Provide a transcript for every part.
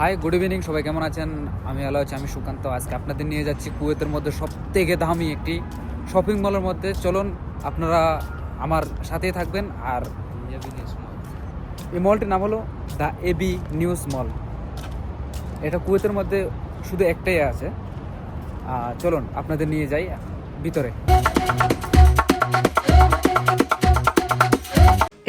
Hi good evening সবাই কেমন আছেন? আমি ভালো আছি আমি সুকান্ত। আজকে আপনাদের নিয়ে যাচ্ছি কুয়েতের মধ্যে সব থেকে দামি একটি শপিং মলের মধ্যে। চলুন আপনারা আমার সাথেই থাকবেন। আর এই মলটির নাম হলো দ্য এবি নিউজ মল এটা কুয়েতের মধ্যে শুধু একটাই আছে। চলুন আপনাদের নিয়ে যাই ভিতরে।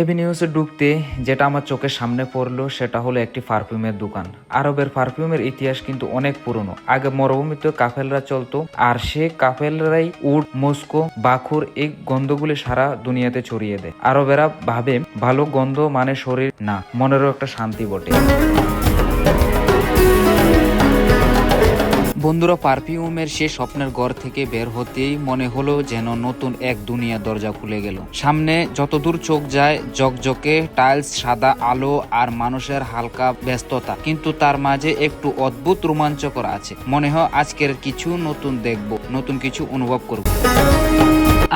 এভিনিউসে ঢুকতে যেটা আমার চোখের সামনে পড়ল, সেটা হলো একটি পারফিউমের দোকান। আরবের পারফিউমের ইতিহাস কিন্তু অনেক পুরনো। আগে মরুভূমিতে কাফেলরা চলতো, আর সে কাফেলরাই উড মস্কো, বাখুর এই গন্ধগুলি সারা দুনিয়াতে ছড়িয়ে দেয়। আরবেরা ভাবে ভালো গন্ধ মানে শরীর না, মনেরও একটা শান্তি বটে। বন্ধুরা পারফিউমের সে স্বপ্নের ঘর থেকে বের হতেই মনে হলো যেন নতুন এক দুনিয়া দরজা খুলে গেল। সামনে যতদূর চোখ যায় জকজকে টাইলস, সাদা আলো আর মানুষের হালকা ব্যস্ততা। কিন্তু তার মাঝে একটু অদ্ভুত রোমাঞ্চকর আছে। মনে হয় আজকের কিছু নতুন দেখব, নতুন কিছু অনুভব করব।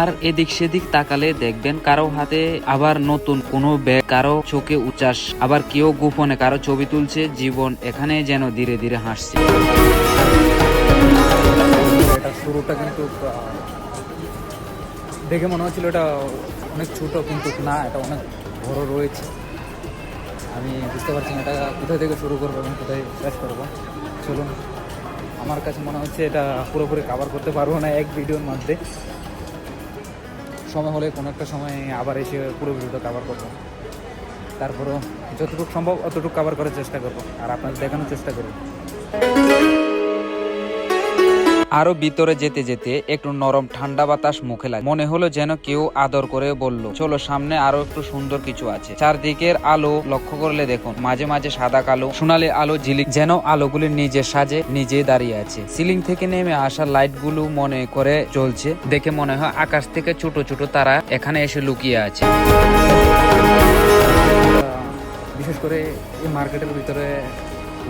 আর এদিক সেদিক তাকালে দেখবেন কারও হাতে আবার নতুন কোনো ব্যাগ, কারও চোখে উচ্চাস আবার কেউ গোপনে কারও ছবি তুলছে, জীবন এখানে যেন ধীরে ধীরে হাসছে। এটা শুরুটা কিন্তু দেখে মনে হচ্ছিল এটা অনেক ছোট, কিন্তু না, এটা অনেক বড় রয়েছে। আমি বুঝতে পারছি না এটা কোথায় থেকে শুরু করব এবং কোথায় শেষ করব। চলুন, আমার কাছে মনে হচ্ছে এটা পুরোপুরি কভার করতে পারব না এক ভিডিওর মধ্যে। সময় হলে কোনো একটা সময় আবার এসে পুরো ভিডিওটা কভার করব। তারপরও যতটুকু সম্ভব অতটুকু কভার করার চেষ্টা করব, আর আপনাদের দেখানোর চেষ্টা করব। আরও ভিতরে যেতে যেতে একটু নরম ঠান্ডা বাতাস মুখে লাগে। মনে হলো যেন কেউ আদর করে বলল, চলো সামনে আরও একটু সুন্দর কিছু আছে। চারদিকের আলো লক্ষ্য করলে দেখুন, মাঝে মাঝে সাদা কালো, সোনালি আলো ঝিলিক, যেন আলোগুলি নিজে সাজে, নিজে দাঁড়িয়ে আছে। সিলিং থেকে নেমে আসা লাইটগুলো মনে করে চলছে দেখে মনে হয় আকাশ থেকে ছোট ছোট তারা এখানে এসে লুকিয়ে আছে। বিশেষ করে এই মার্কেটের ভিতরে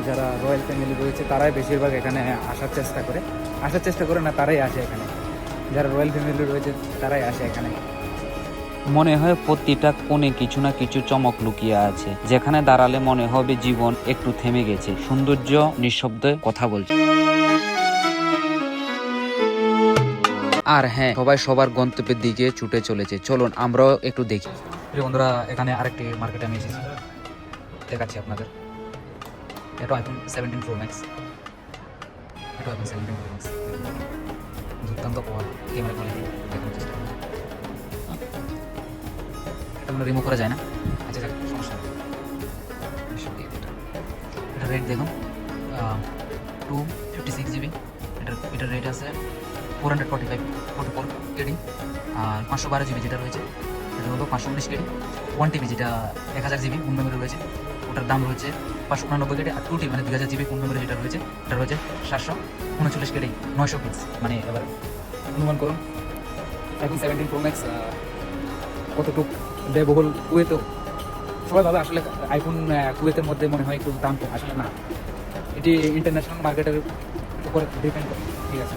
যারা রয়্যাল ফ্যামিলি রয়েছে তারাই বেশিরভাগ এখানে আসার চেষ্টা করে। আসার চেষ্টা করে না তারাই আসে এখানে। যারা রয়্যাল ফ্যামিলি রয়েছে তারাই আসে এখানে। মনে হয় প্রতিটা কোণে কিছু না কিছু চমক লুকিয়ে আছে। যেখানে দাঁড়ালে মনে হবে জীবন একটু থেমে গেছে। সৌন্দর্য নিঃশব্দে কথা বলছে। আর হ্যাঁ সবাই সবার গন্তব্যের দিকে ছুটে চলেছে। চলুন আমরাও একটু দেখি। বন্ধুরা এখানে আরেকটি মার্কেটে আমি এসেছি। দেখাচ্ছি আপনাদের। এটা আইফোন সেভেন্টিন প্রো ম্যাক্স এটা আইফোন সেভেন্টিন প্রো ম্যাক্স দুর্দান্ত পাওয়ার ক্যামেরা কোয়ালিটি দেখানোর চেষ্টা করুন এটা মানে রিমুভ করা যায় না আচ্ছা সমস্যা এটা। রেট দেখুন টু ফিফটি সিক্স জিবি এটার এটার রেট আছে four hundred forty five forty four KD আর পাঁচশো বারো জিবি যেটা রয়েছে এটা হলো পাঁচশো উনিশ কেডি ওয়ান টিবি যেটা এক হাজার জিবি মেমোরি রয়েছে। ওটার দাম রয়েছে পাঁচশো উনানব্বই কেডি আর টু টিবি মানে দুই হাজার জিবি ফোন মেমোরি যেটা রয়েছে এটা রয়েছে সাতশো উনচল্লিশ কেডি নয়শো পিস মানে এবার অনুমান করুন আইফোন সেভেন্টিন প্রো ম্যাক্স কতটুক ব্যয়বহুল কুয়েতেও সবাই ভাবে আসলে আইফোন কুয়েতের মধ্যে মনে হয় একটু দাম কম, আসলে না। এটি ইন্টারন্যাশনাল মার্কেটের উপর ডিপেন্ড করে, ঠিক আছে?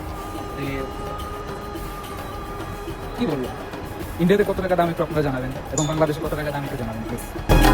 কি বলব? ইন্ডিয়াতে কত টাকা দাম একটু আপনারা জানাবেন, এবং বাংলাদেশে কত টাকা দাম একটু জানাবেন প্লিজ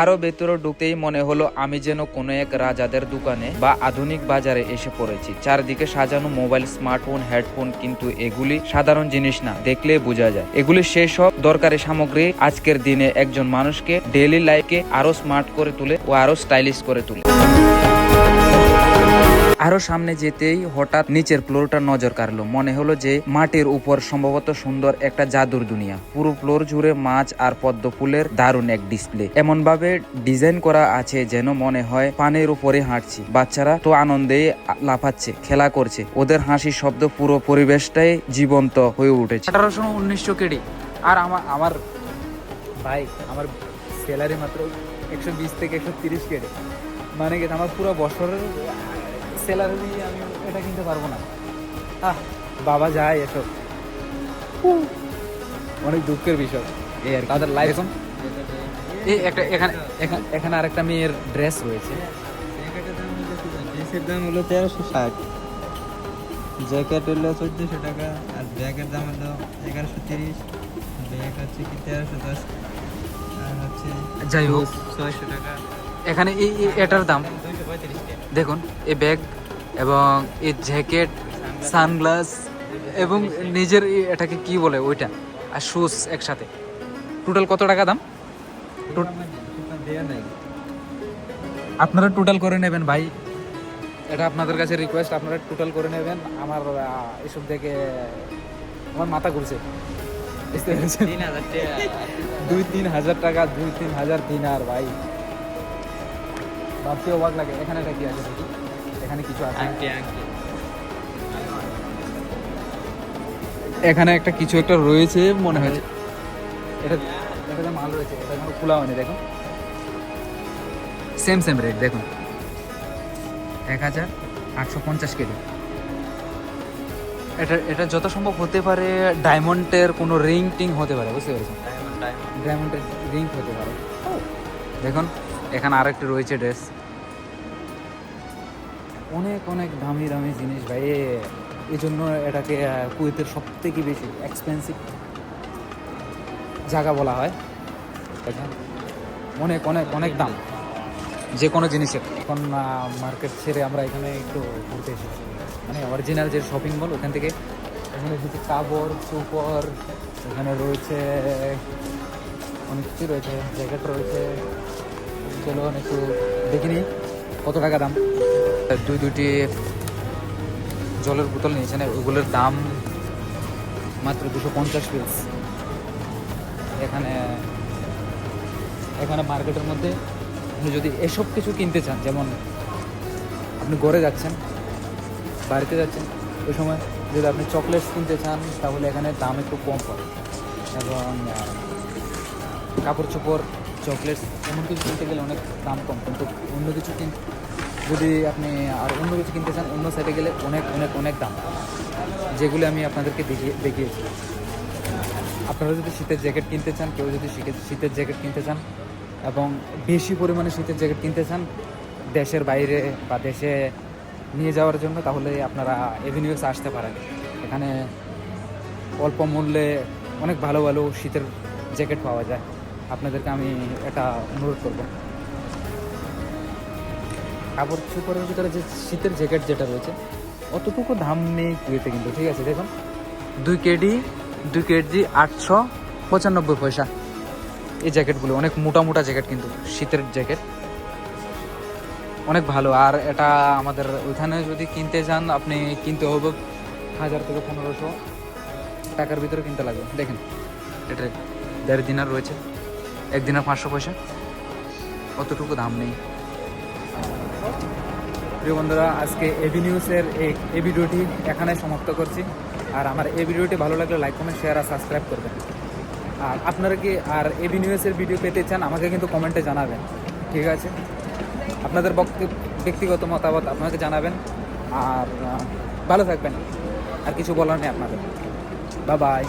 আরও ভেতরে ঢুকতেই মনে হলো আমি যেন কোনো এক রাজাদের দোকানে বা আধুনিক বাজারে এসে পড়েছি। চারদিকে সাজানো মোবাইল, স্মার্টফোন, হেডফোন কিন্তু এগুলি সাধারণ জিনিস না দেখলে বোঝা যায়। এগুলি সেই সব দরকারি সামগ্রী আজকের দিনে একজন মানুষকে ডেইলি লাইফকে আরও স্মার্ট করে তুলে ও আরও স্টাইলিশ করে তুলে। আরও সামনে যেতেই হঠাৎ নিচের ফ্লোরটা নজর কাড়লো। মনে হলো যে মাটির উপর সম্ভবত সুন্দর একটা জাদুর দুনিয়া। পুরো ফ্লোর জুড়ে মাছ আর পদ্ম ফুলের দারুণ এক ডিসপ্লে এমন ভাবে ডিজাইন করা আছে যেন মনে হয় পানির উপরে হাঁটছি। বাচ্চারা তো আনন্দে লাফাচ্ছে, খেলা করছে। ওদের হাসির শব্দ পুরো পরিবেশটাই জীবন্ত হয়ে উঠেছে। আঠারোশো উনিশশো কেডি আর আমার আমার ভাই, আমার স্যালারি মাত্র একশো বিশ থেকে একশো তিরিশ কেডি মানে কি, আমার পুরো বছরের স্যালারি দিয়ে আমি এটা কিনতে পারব না। আহ বাবা যায় এসব অনেক দুঃখের বিষয়। এই আর তাদের লাইফ এখন? এই একটা এখানে এখানে এখানে আরেকটা মেয়ের ড্রেস রয়েছে। ড্রেসের দাম হলো তেরোশো ষাট। জ্যাকেট হলো চোদ্দোশো টাকা আর ব্যাগের দাম হলো এগারোশো তিরিশ। ব্যাগ হচ্ছে কি তেরোশো দশ। আর হচ্ছে যাই হোক। ছয়শো টাকা। এখানে এই এই- এটার দাম। দুইশো পঁয়ত্রিশ দেখুন এই ব্যাগ এবং এই জ্যাকেট সানগ্লাস এবং নিজের এটাকে কি বলে ওইটা? আর শুজ একসাথে। টোটাল কত টাকা দাম? আপনারা টোটাল করে নেবেন ভাই। এটা আপনাদের কাছে রিকোয়েস্ট আপনারা টোটাল করে নেবেন। আমার এসব দেখে আমার মাথা ঘুরছে। বুঝতে পেরেছেন? তিন হাজার টাকা। দুই তিন হাজার টাকা দুই তিন হাজার দিনার ভাই। ভাবতে অবাক লাগে। এখানে এটা কি আছে এখানে কিছু আছে? আংটি আংটি এখানে একটা কিছু একটা রয়েছে মনে হচ্ছে এটা এটাতে মাল রয়েছে এটা এখনও খোলা হয়নি দেখুন সেম সেম রেট দেখুন। এক হাজার আটশো পঞ্চাশ কেজি। এটা এটা যত সম্ভব হতে পারে ডায়মন্ডের কোনো রিং টিং হতে পারে বুঝতে পেরেছেন? ডায়মন্ড ডায়মন্ড ডায়মন্ডের রিং হতে পারে। দেখুন এখানে আরেকটি রয়েছে ড্রেস। অনেক অনেক দামি দামি জিনিস ভাই। এই জন্য এটাকে কুয়েতের সব থেকে বেশি এক্সপেন্সিভ জায়গা বলা হয়। অনেক অনেক অনেক দাম। যে কোনো জিনিসের। এখন মার্কেট ছেড়ে আমরা এখানে একটু ঘুরতে এসেছি। মানে অরিজিনাল যে শপিং মল ওখান থেকে এখানে কিছু কাপড়, চোপড়, এখানে রয়েছে অনেক কিছু রয়েছে জ্যাকেট রয়েছে। চলুন একটু দেখিনি কত টাকা দাম। দুই দুটি জলের বোতল নিয়েছেন, ওগুলোর দাম মাত্র দুশো পঞ্চাশ পিস। এখানে এখানে মার্কেটের মধ্যে আপনি যদি এসব কিছু কিনতে চান, যেমন আপনি গড়ে যাচ্ছেন, বাড়িতে যাচ্ছেন, ওই সময় যদি আপনি চকলেটস কিনতে চান, তাহলে এখানে দাম একটু কম পড়ে এবং কাপড় চোপড় চকলেটস এমন কিছু কিনতে গেলে অনেক দাম কম, কিন্তু অন্য কিছু কিন যদি আপনি আর অন্য কিছু কিনতে চান, অন্য সাইডে গেলে অনেক অনেক অনেক দাম। যেগুলো আমি আপনাদেরকে দেখিয়ে দেখিয়েছি আপনারা যদি শীতের জ্যাকেট কিনতে চান, কেউ যদি শীতের জ্যাকেট কিনতে চান, এবং বেশি পরিমাণে শীতের জ্যাকেট কিনতে চান, দেশের বাইরে বা দেশে নিয়ে যাওয়ার জন্য, তাহলে আপনারা এভিনিউসে আসতে পারেন। এখানে অল্প মূল্যে অনেক ভালো ভালো শীতের জ্যাকেট পাওয়া যায়। আপনাদেরকে আমি এটা অনুরোধ করব। কাপড় চোপড়ের ভিতরে যে শীতের জ্যাকেট যেটা রয়েছে, অতটুকু দাম নেই কুয়েতে কিন্তু, ঠিক আছে? দেখুন, দুই কেডি, দুই কেজি আটশো পঁচানব্বই পয়সা। এই জ্যাকেটগুলো অনেক মোটা মোটা জ্যাকেট কিন্তু, শীতের জ্যাকেট অনেক ভালো। আর এটা আমাদের ওইখানে যদি কিনতে যান, আপনি কিনতে হবে হাজার থেকে পনেরোশো টাকার ভিতরে কিনতে লাগবে। দেখেন, এটা দেড় দিনার রয়েছে এক দিনের পাঁচশো পয়সা। অতটুকু দাম নেই। প্রিয় বন্ধুরা, আজকে এবি নিউজের এই ভিডিওটি এখানে সমাপ্ত করছি। আর আমার এই ভিডিওটি ভালো লাগলে লাইক কমেন্ট শেয়ার আর সাবস্ক্রাইব করবেন। আর আপনারা কি আর এবি নিউজের ভিডিও পেতে চান, আমাকে কিন্তু কমেন্টে জানাবেন। ঠিক আছে? আপনাদের ব্যক্তিগত মতামত আপনাকে জানাবেন। আর ভালো থাকবেন। আর কিছু বলার নেই আপনাদের। বা বাই